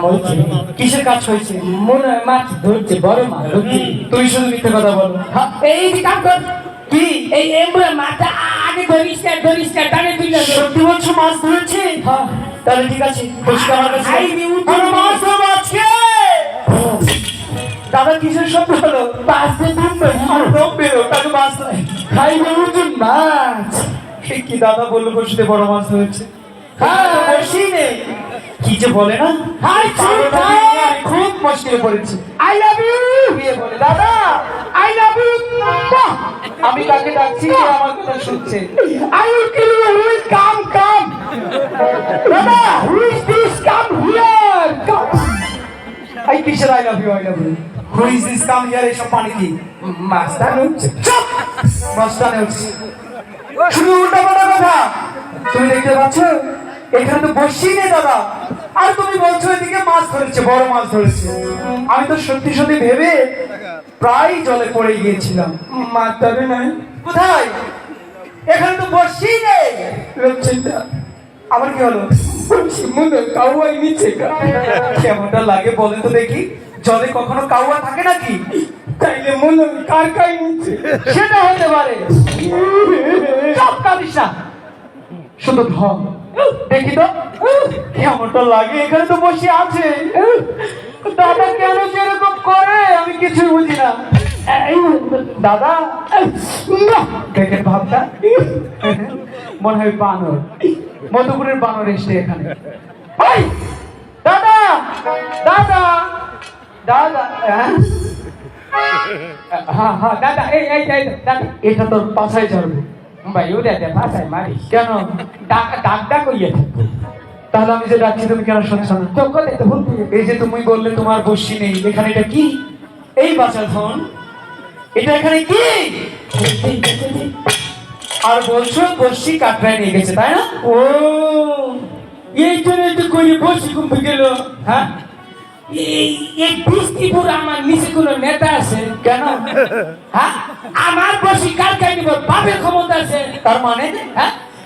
কাম হয়েছে কিসের কাজ হয়েছে? মনে মাছ ধরছে বড় মাছ তুই শুধু মিথ্যে কথা বলো। হ্যাঁ, এই যে কাম কর। কি? এই এমবুলে মাথা আগে ধরিস না ধরিস না টানে তুই না সত্যি বলছো মাছ ধরেছে? হ্যাঁ। তাহলে ঠিক আছে পরিষ্কার আমার কাছে আই রে, মাছ ধরবো আজকে দাদা কিসের শব্দ হলো? পাশে থাকবে আর বেরো তাকে মাছ নাই খাই উঠুন মাছ। এ কি দাদা বলল বসিতে বড় মাছ ধরেছে? হ্যাঁ। বসি নেই কি যে বলে না? খুব মুশকিলে পড়েছি। আই লাভ ইউ বিয়ে বলে দাদা? আই লাভ ইউ আমি কাকে ডাকছি আমার কথা শুনছে। I will kill you will come come দাদা হুইল দিস কাম হিয়ার এই কিসের I love you I love you who is this come here এসব পানি কি? মাস্টার হচ্ছে। চুপ! মাস্টার হচ্ছে। শুধু উল্টা পাল্টা কথা। তুমি দেখতে পাচ্ছ? এখানে তো বসছি নেই দাদা। আর তুমি বলছো এদিকে মাছ ধরেছে বড় মাছ ধরেছে। আমি তো সত্যি সত্যি ভেবে প্রায় জলে পড়ে গিয়েছিলাম। মাস্টারে নাই কোথায়? এখানে তো বসছি নেই। লক্ষ্মীটা আবার কি হলো? কাউয়াই নিচে কেমনটা লাগে বলেন তো দেখি। জলে কখনো কাউয়া থাকে নাকি? তাইলে মনে কার কাই নিচে। সেটা হতে পারে। সব কাঁদিস না শুধু ঢং। দেখি তো। কেমনটা লাগে? এখানে তো বসে আছে। দাদা কেন সেরকম করে? আমি কিছু বুঝি না। দাদা। দেখেন ভাবটা। মনে হয় বানর। মধুপুরের বানর এসছে এখানে। দাদা! দাদা! দাদা হ্যাঁ? হ্যাঁ হ্যাঁ দাদা, এই দাদা, এটা তোর পাশায় চড়বে দে ভাষায় মারিস কেন ডাক ডাক ডাক ইয়ে তাহলে আমি যে ডাকছি তুমি কেন শুনছো না? তো কথা তো ভুল এই যে তুমি বললে তোমার বসি নেই এখানে এটা কি? এই বাচ্চা ধন এটা এখানে কি? আর বলছো বসি কাটরায় নিয়ে গেছে তাই না? ও। এই জন্য তো করে বসে কুম্ভ গেল। হ্যাঁ? এই এই বৃষ্টিপুর আমার নিচে কোনো নেতা আছে কেন? হ্যাঁ? আমার বসে কার কাই নিব বাপের ক্ষমতা আছে। তার মানে? হ্যাঁ?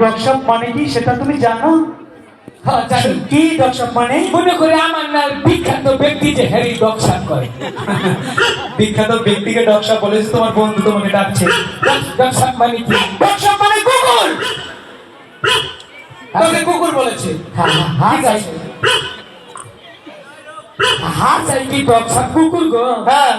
ডকশপ মানে কি সেটা তুমি জানো হ্যাঁ, কি ডকশপ মানে মনে করে আমার না বিখ্যাত ব্যক্তি যে হ্যারি ডকসাপ করে বিখ্যাত ব্যক্তিকে ডকশপ বলেছে তোমার বন্ধু তোমাকে ডাকছে ডকসাপ মানে কি ডকশপ মানে কুকুর তোকে কুকুর বলেছে হ্যাঁ হ্যাঁ হ্যাঁ চাই কি কুকুর গো হ্যাঁ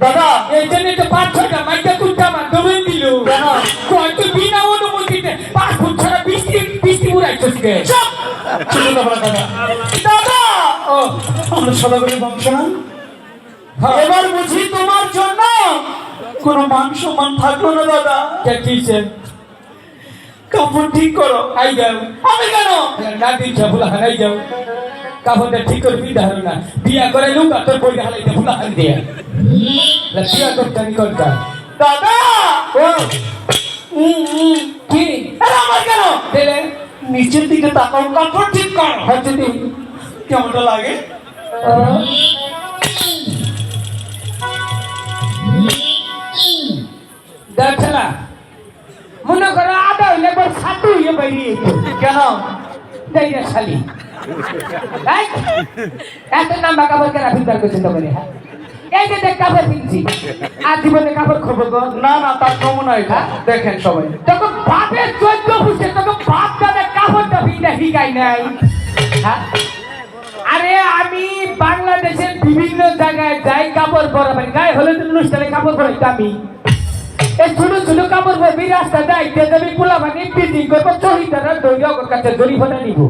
দাদা এই জন্য তো পাঁচ ছটা মাইটা কুত্তা আমার দমে দিল। কেন? হয়তো বিনা অনুমতিতে পাঁচ ফুট ছাড়া বৃষ্টি বৃষ্টি উড়াইছিস কে দাদা দাদা। দাদা! ও আমরা সদাগরের বংশ না? হ্যাঁ। এবার বুঝি তোমার জন্য কোনো মান সম্মান থাকল না দাদা। কে কিছে কাপড় ঠিক করো আই যাও। আমি কেন? না দিন ভুলা হারাই যাও। কাপড়টা ঠিক করে বিদা হলো না। বিয়া করে লুকা তোর বই হারাইতে ভুলা হারাই দিয়া। বিয়া করতে নি করতে দাদা! ও! কি? আরে আমার কেন? দিলে? নিচের দিকে তাকাও কাপড় ঠিক করো। হয়তো তুই কেমনটা লাগে? দেখলা মনে করো আদা হইলে পর সাতু হইয়ে বেরিয়ে কেন? যাইয়া শালি। এই, এত নাম্বার কাপড় কেনা ফিল্টার করছে তো বলে হ্যাঁ এই যে দেখ কাপড় কিনছি আর জীবনে কাপড় খবর না না তার নমুনা এটা দেখেন সবাই। তোকে বাপের চোদ্দ বুঝছে তোকে বাপ দাদা কাপড়টা ফিল্টার শিখাই নাই। হ্যাঁ? আরে আমি বাংলাদেশের বিভিন্ন জায়গায় যাই কাপড় পরাবেন গায়ে হলে তো অনুষ্ঠানে কাপড় পরাইতে আমি। এই ছোট ছোট কাপড় পরবি রাস্তা যাইতে যাবি পোলা মানে পিটিং করব চহিদারা দৈর ওর কাছে জরিমানা নিব।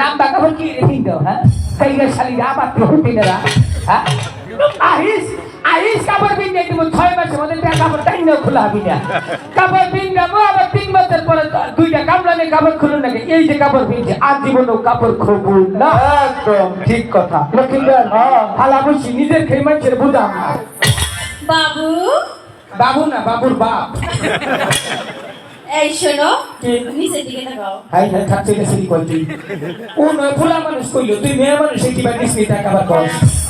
নামটা কাপড় কি রেখে দাও হ্যাঁ? সেই শালি আবার প্রহতিনেরা হ্যাঁ? আহিস আহিস কাপড় পিন্ডে দিব ছয় মাসের মধ্যে তুই কাপড় টাইম খোলা হবি না? কাপড় পিন্ডাবো আবার তিন বছর পরে তো দুইটা কামলা নিয়ে কাপড় খুলুন নাকি? এই যে কাপড় পিনছে আর জীবনেও কাপড় খুলবো না। একদম ঠিক কথা। লক্ষ্মীন্দর হালা বসি নিজের খেয়ে মানুষের বুঝাম না। বাবু? বাবু না বাবুর বাপ। এই শোনো কি? নিচের দিকে তাকাও। হাই হাই থাকছে না সিরি কইতি ও নয় ফুলা মানুষ কইলো তুই মেয়ে মানুষ কি বা নিস নিতা কাবার কর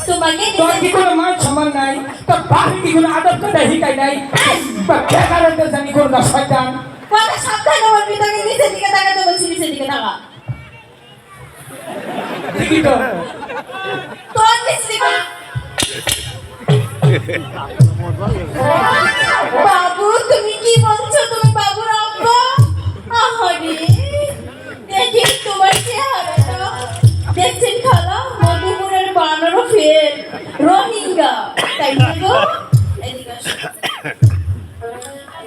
তোমাকে তোর কি কোনো মান সম্মান নাই? তোর বাপ কি কোনো আদব কায়দা শিখাই নাই? বা বেকারতে জানি কোন না শয়তান। কথা সাবধানে বলবি তোকে নিচের দিকে তাকাতে বলছি নিচের দিকে তাকা। ঠিকই তো। তোর নিচের বাবু তুমি কি বলছো? রোহিঙ্গা তাই গো।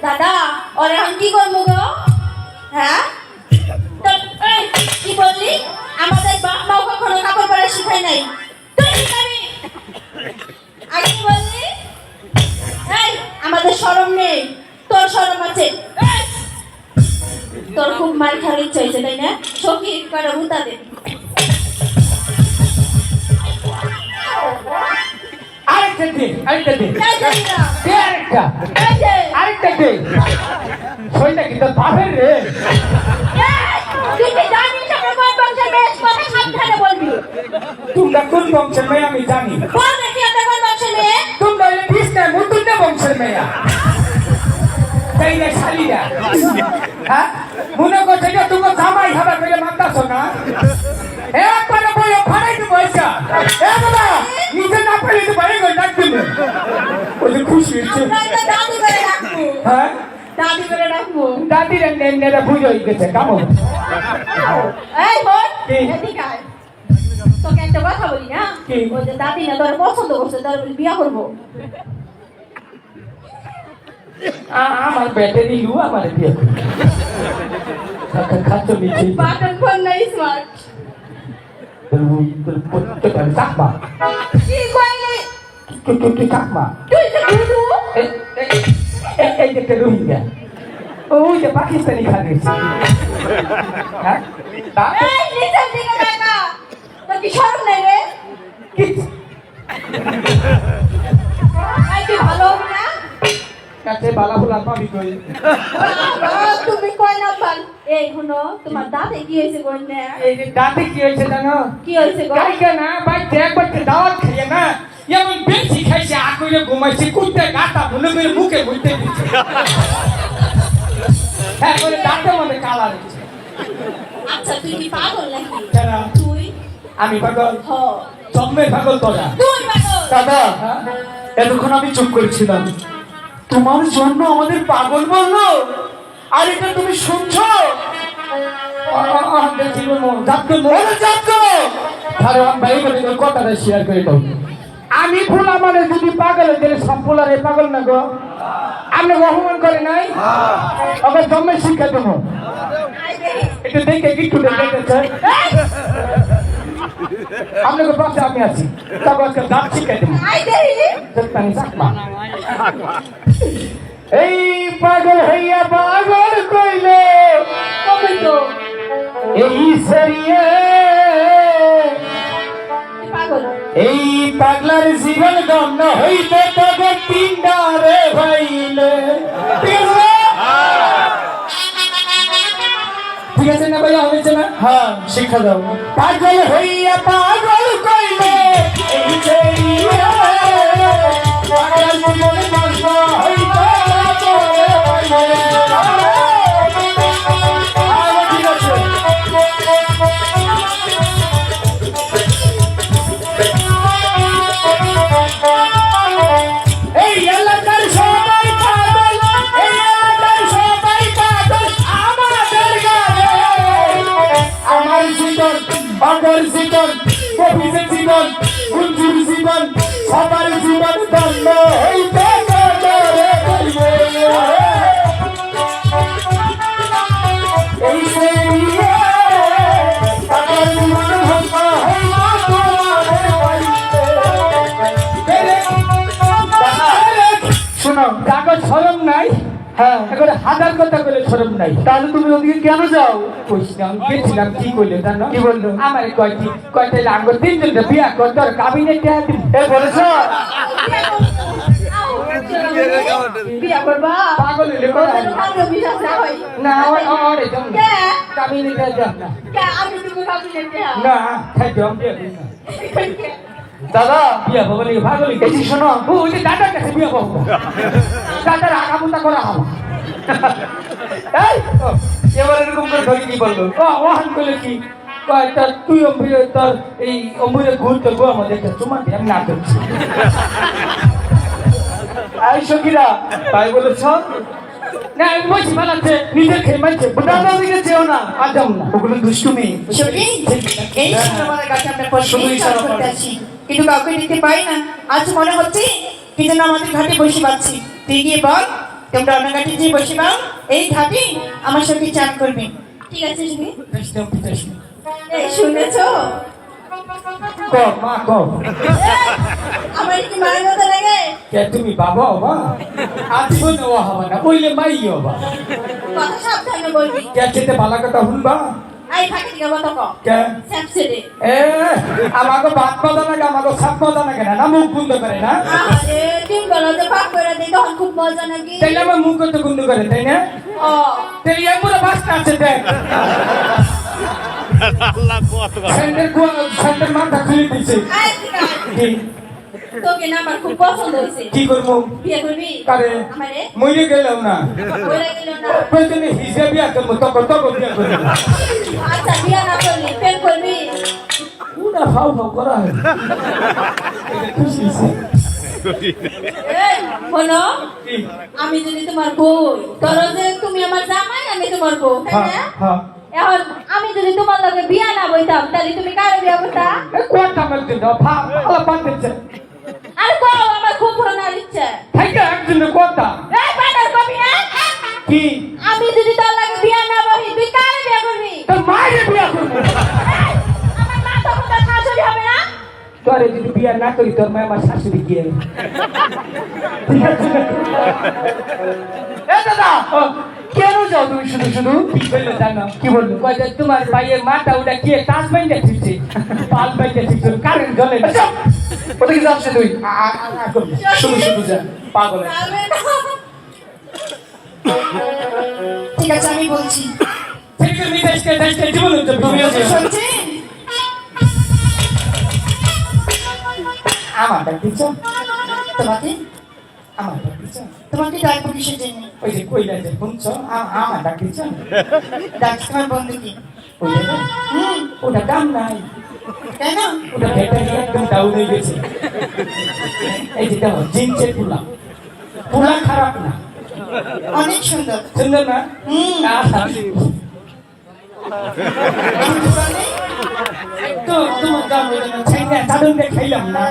দাদা ওরে আমি কি করব গো? হ্যাঁ? কি বললি? আমাদের বাপ মাও কখনো কাপড় পরা শিখায় নাই। বললি? এই আমাদের শরম নেই। তোর শরম আছে। তোর খুব মার খাওয়ার ইচ্ছা হয়েছে তাই না? সখী করে উতা দে। আরেকটা দে আরেকটা দে। দে আরেকটা। আরেকটা দে। শৈটা কি বাপের রে। তোমরা কোন বংশের মেয়ে আমি জানি। তোমরা হলে কৃষ্ণা মুতুন্না বংশের মেয়া? তাই না শালিরা? হ্যাঁ? মনে করছে যে তোমার জামাই হবে বলে মানতাছ না? একবার বলে ফাড়াই দেবো এসা এ বাবা নিজে না পেলে তো বাড়ি করে ডাক দিবে। ওই খুশি হচ্ছে দাদি করে রাখব হ্যাঁ? দাদি করে রাখব দাদির নেরা বুঝে হয়ে গেছে কামো। এই কি? এদিকে আয়। তোকে একটা কথা বলি না কি? ওই যে দাদি না তোর পছন্দ করছে তোর বিয়া করব। আমার ব্যাটারি লু আমার দিয়ে খাচ্ছ নিচে বাটন ফোন নাই স্মার্ট চাকমা কি কইলি তুই তুই তুই চাকমা তুই যে বুঝু এই এই- এই- এই যে একটা রোহিঙ্গা ওই যে পাকিস্তানি খালি হ্যাঁ তা- এই নিচের দিকে দেখা তোর কি শরম নেই রে কি- এই তুই ভালো হবি না কাছে বালা ফুলা পাবি কই? তুমি কই না পাল? এই শুনো তোমার দাঁতে কি হয়েছে কই না এই যে দাঁতে কি হয়েছে জানো? কি গো? কালকে না ভাই একবার দাওয়াত খাইয়ে না এমন বেশি খাইছে আকুরে ঘুমাইছে কুত্তে গাতা মুখে দিচ্ছে হ্যাঁ করে দাঁতে মনে কালা দিচ্ছে আচ্ছা তুই কি পাগল নাকি? তুই? আমি পাগল? হ। জন্মের পাগল তোরা। তুই পাগল? দাদা হ্যাঁ? এতক্ষণ আমি চুপ করেছিলাম। তোমার জন্য আমাদের পাগল বলল আর এটা তুমি শুনছো? আমি ফুলা মানে যদি পাগল দিলে সব ফুলারে পাগল না গো? আপনি অপমান করে নাই? আবার জন্মের শিক্ষা দেবো। একটু দেখে একটু দেখেছে আপনাকে পাশে আমি আছি। তারপর আজকে দাঁত শিক্ষা দেবো এই পাগল হইয়া পাগল কইলে। এই সরিয়ে। এই পাগলার জীবন গন্ধ হইতে তবে পিন্ডারে হইলে। ঠিক আছে না ভাইয়া হয়েছে না? হ্যাঁ শিক্ষা দাও। পাগল হইয়া পাগল কইলে এই সরিয়ে পাগল জীবন গন্ধ হইতে দাদার কথা বলে শরম নাই। তাহলে তুমি ওদিকে কেন যাও? কইছিলাম গেছিলাম কি কইলে জানো? কি বলল? আমার কয়টি কয়টা লাগবে তিনজন বিয়া কর তোর কাবিনে টেহা দিবি এ বলেছ? হয় না। দাদা। বিয়া বাবা নাকি পাগল? এই শোনো। ওই যে দাদার কাছে বিয়া বাবু দাদার আগামুতা করা হলো এই এবার এরকম করে ধরে কি বলল? ও ওহান করলে কি? কয় তুই অম্বিরে তোর এই অম্বিরে ঘুর তোর গো আমাদের একটা চুমা দিয়ে আমি না করছি। এই সখীরা তাই বলেছ? না আমি বলছি বানাচ্ছে নিজে খেয়ে মানছে দাদা ওদিকে যেও না। আজম না। ওগুলো দুষ্টুমি। এই কাছে আমরা প্রশ্ন শুধু ইশারা করতে করো। কিন্তু কাউকে দিতে পারি না। আজ মনে হচ্ছে কি যেন আমাদের ঘাটে বসে পাচ্ছি। তুই গিয়ে বল তোমরা অন্য ঘাটে যে বসে পাও এই ঘাটে আমার সঙ্গে চান করবে। ঠিক আছে শুনেছো? তুমি বাবা হবা আর শোনো হবা না বললে মাই হবা। কথা সাবধানে বলবি। কে খেতে ভালো কথা শুনবা? আই ফাঁকে দিকে মতো কম কে? স্যাপসেডে এ আমাকে ভাত মজা লাগে আমাকে সাপ লাগে না? না মুখ বন্ধ করে না? আরে তিন বেলাতে পাক করে দিই তখন খুব মজা নাকি? মুখ বন্ধ করে তাই না? ও। দেখ। কোয়া মাথা খুলে দিছে। আই ঠিক আছে কি? তোকে না আমার খুব পছন্দ হয়েছে। কি করব? বিয়ে করবি? কারে? আমারে? মরে গেলাম না। বলে গেল না। প্রয়োজনে হিসেবে বিয়া করব তখন তখন বিয়া করব? আচ্ছা বিয়ে না করলি প্রেম করবি? হাউ হাউ করা হয়। খুশি কি? আমি যদি তোমার বই ধরো যে তুমি আমার জামাই আমি তোমার বউ তাই হ্যাঁ, না? হ্যাঁ। এখন আমি যদি তোমার লগে বিয়া না বইতাম তাহলে তুমি কারে বিয়া করতা? দাও, ভালো। আর কও আমার খুব শোনার ইচ্ছে থাইকা একজনে কোয়াটা। এই পাটার কবি না কি? আমি যদি তোর লাগে বিয়া না বহি তুই কারে বিয়া করবি তোর মায়ের বিয়া করব। আমার মা তখন তোর হবে না তোরে যদি বিয়া না করি তোর মায় আমার শাশুড়ি গিয়ে ঠিক আছে দাদা কেন যাও তুমি শুধু শুধু কি বলল জানো কি বলল কয় তোমার ভাইয়ের মাথা ওটা কে তাস বাইন্দা ঠিকছে পাল বাইন্দা ঠিকছে কারেন্ট না। আচ্ছা, ওদিকে যাচ্ছে তুই। শুধু শুধু যা পাগল। ঠিক আছে আমি বলছি থেকে মিঠাইকে দেশকে জীবন হচ্ছে আমার ডাকতেছ তোমাকে আমার ডাকতেছ তোমাকে ডাকবো কিসের জন্য ওই যে কইলা যে শুনছ আমার ডাকতেছ ডাকছি তোমার বন্ধুকে ওইটা না? হুম ওটা দাম নাই কেন ওটা ব্যাটারি একদম ডাউন হয়ে গেছে এই যে দেখো জিন্সের পুলা পুলা খারাপ না অনেক সুন্দর সুন্দর না হুম। তো তোমার দাম হইল না ছাইনা খাইলাম না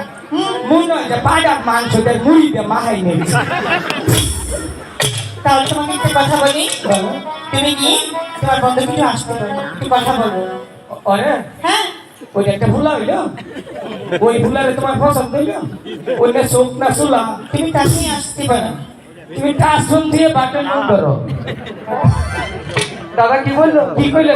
মনে হয় যে বাজার মাংস দিয়ে মুড়ি দিয়ে মাহাই নিয়েছে তাহলে তোমাকে একটা কথা বলি। তুমি কি? তোমার বন্ধুকে একটু আসতে পারো একটু কথা বলব ওরে হ্যাঁ। ওই একটা ফুলা হইল। ওই ফুলারে তোমার পছন্দ হইল? ওইটা চোখ না চুলা? তুমি তার সঙ্গে আসতে পারো। তুমি টাচফোন দিয়ে বাটন অন করো। দাদা কি বলল? কি কইলো।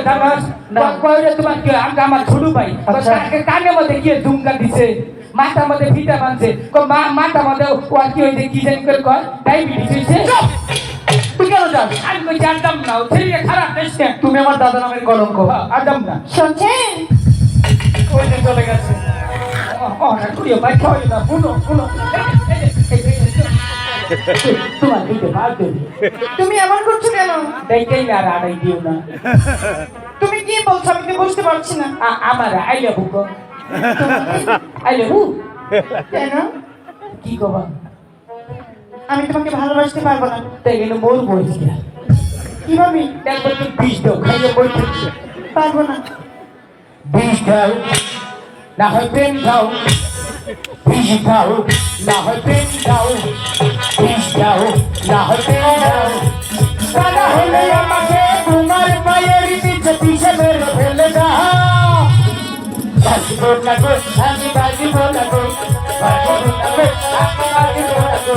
কইলে তোমার কি আমার ছোট ভাই? আচ্ছা। কাকে কানের মধ্যে কি দুমকা দিছে। মাথার মধ্যে ফিতা বানছে কো মা মাথার মধ্যে ও আর কি হইছে কি জানি করে কয় ডায়াবেটিস হইছে তুই কেন যাস? আমি কই জানতাম না। ও ছেলে খারাপ তুমি আমার দাদা নামের কলঙ্ক। আদম না। শুনছেন? ওই যে চলে গেছে। ও না ভাই খাওয়াই না। শুনো শুনো। তোমার দিকে ভাগ তুমি এমন করছ কেন? দেখেই না আর আড়াই দিও না। তুমি কি বলছো? আমি বুঝতে পারছি না। আমার আইলে বুক। আইলে বু কেন? কি কবা? আমি তোমাকে ভালোবাসতে পারব না তাই গেলে মোর বইস গিয়া কীভাবে একবার তুই বিষ দাও? খাইলে বই থাকছে পারব না। বিষ দাও না হয় প্রেম দাও। বিষ দাও না হয় প্রেম দাও। বিষ দাও না হয় প্রেম দাও। কানা হলে আমাকে তোমার পায়ের নিচে পিছে মেরে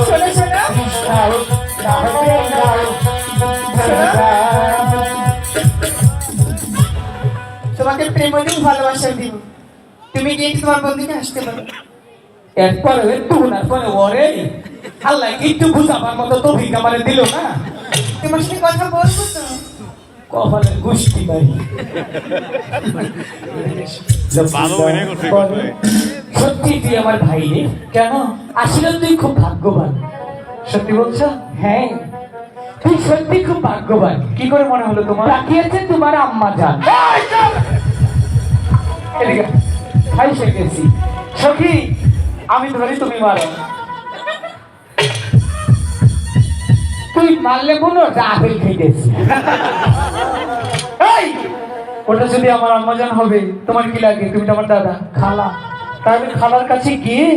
শোনো শোনো তোমাকে প্রেম দিন ভালোবাসা দিব। তুমি গিয়ে তোমার বন্ধুকে আসতে পারো? এরপরে তুনার পরে ওরে আল্লাহ একটু বুঝাবার মতো তো ভিক্ষা মানে দিল না? তোমার সাথে কথা বলব তো। গুষ্টি সত্যি তুই আমার ভাই রে কেন? আসলে তুই খুব ভাগ্যবান। সত্যি বলছো? হ্যাঁ। তুই সত্যি খুব ভাগ্যবান। কি করে মনে হলো তোমার? তাকিয়েছে তোমার আম্মা জান। এদিকে খাইছে গেছি। সখী আমি ধরি তুমি মারো। তুই মারলে হয় আপেল খাইতেছি। এই, ওটা যদি আমার আম্মাজান হবে, তোমার কি লাগে? তুমি আমার দাদা, খালা। তাহলে খালার কাছে গিয়ে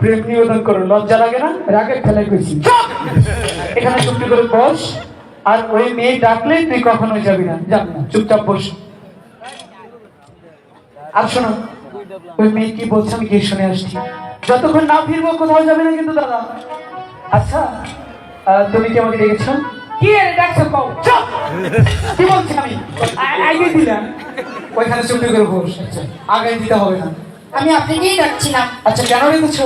প্রেম নিবেদন করো। লজ্জা লাগে না? রাগের খেলায় গেছি এখানে চুপটি করে বস। আর ওই মেয়ে ডাকলে তুই কখনোই যাবি না। যান না। চুপচাপ বস। আর শোনো, ওই মেয়ে কি বলছে আমি গিয়ে শুনে আসছি। যতক্ষণ না ফিরবো, কোথাও যাবে না কিন্তু দাদা। আচ্ছা তুমি কি আমাকে ডেকেছো কি রে ডাকছো কও? চুপ! কি বলছি আমি? আগে দিলাম। ওইখানে চুপটি করে বস আগে দিতে হবে না। আমি আপনাকেই ডাকছিলাম। আচ্ছা কেন রেখেছো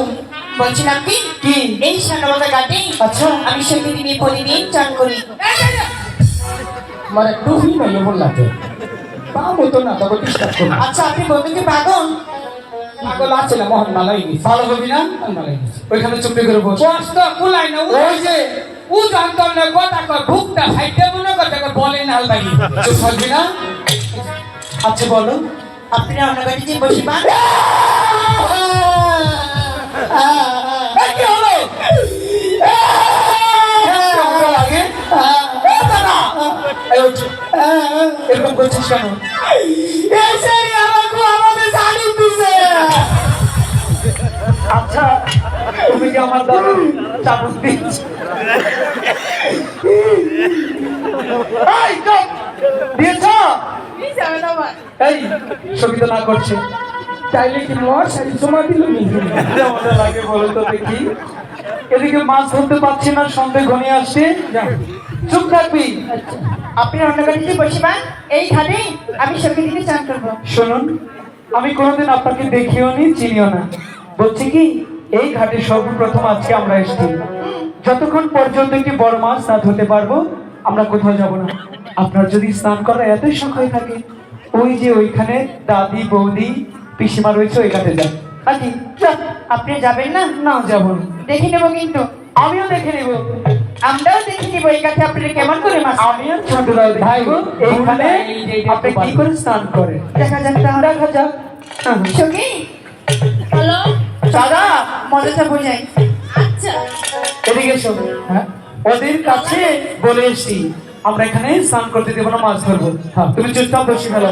বলছিলাম কি? কি? এই সান্নবাদা ঘাটে আচ্ছা। আমি সঙ্গে দিনে প্রতিদিন চান করি। মানে টুপি এমন লাগে পাবো তো না তবে আচ্ছা আপনি বন্ধুকে পাগল। পাগল আছে না মোহন মালাই ভালো হবি না মালাই ওইখানে চুপটি করে বস কষ্ট কুলাই না ওই যে উ জানতাম না কথা কর ভুকটা সাইডে মনে করতে বলে না আলবাই চুপ থাকবি না? আচ্ছা বলো। আপনি বসে পান। এরকম করছিস কেন? আচ্ছা তুমি কি আমার দাদা? চাবুক দিচ্ছ এই, চুপ! দিয়েছ এই সবিতা না করছে। চাইলে কি মর মশারি জমা দিল লাগে বলো তো দেখি। এদিকে মাছ ধরতে পারছি না সন্ধ্যে ঘনিয়ে আসছে। চুপ থাকবি। আপনি এই আমি দিনে চান করব। শুনুন, আমি কোনোদিন আপনাকে দেখিও নি, চিনিও না। বলছি কি, এই ঘাটে সর্বপ্রথম আজকে আমরা এসেছি। যতক্ষণ পর্যন্ত একটি বড় মাছ না ধরতে পারব, আমরা কোথাও যাব না। আপনার যদি স্নান করা এতই শখ হয়ে থাকে ওই যে ওইখানে দাদি বৌদি পিসিমা রয়েছে ওই ঘাটে যান। নাকি যান। আপনি যাবেন না? না যাব দেখে নেব কিন্তু। আমিও দেখে নেব। আমরাও দেখে নেব এই ঘাটে আপনি কেমন করে মাছ আমি আর ছোটরাও ভাই, দেখব এইখানে আপনি কি করে স্নান করে দেখা যাক তাহলে। দেখা যাক হ্যাঁ। সঙ্গী হ্যালো? দাদা মজাটা বোঝাই। আচ্ছা। এদিকে এসো। হ্যাঁ। ওদের কাছে বলে এসছি, আমরা এখানে স্নান করতে দেবো না, মাছ ধরবো। হ্যাঁ, তুমি চুপচাপ বসে ফেলো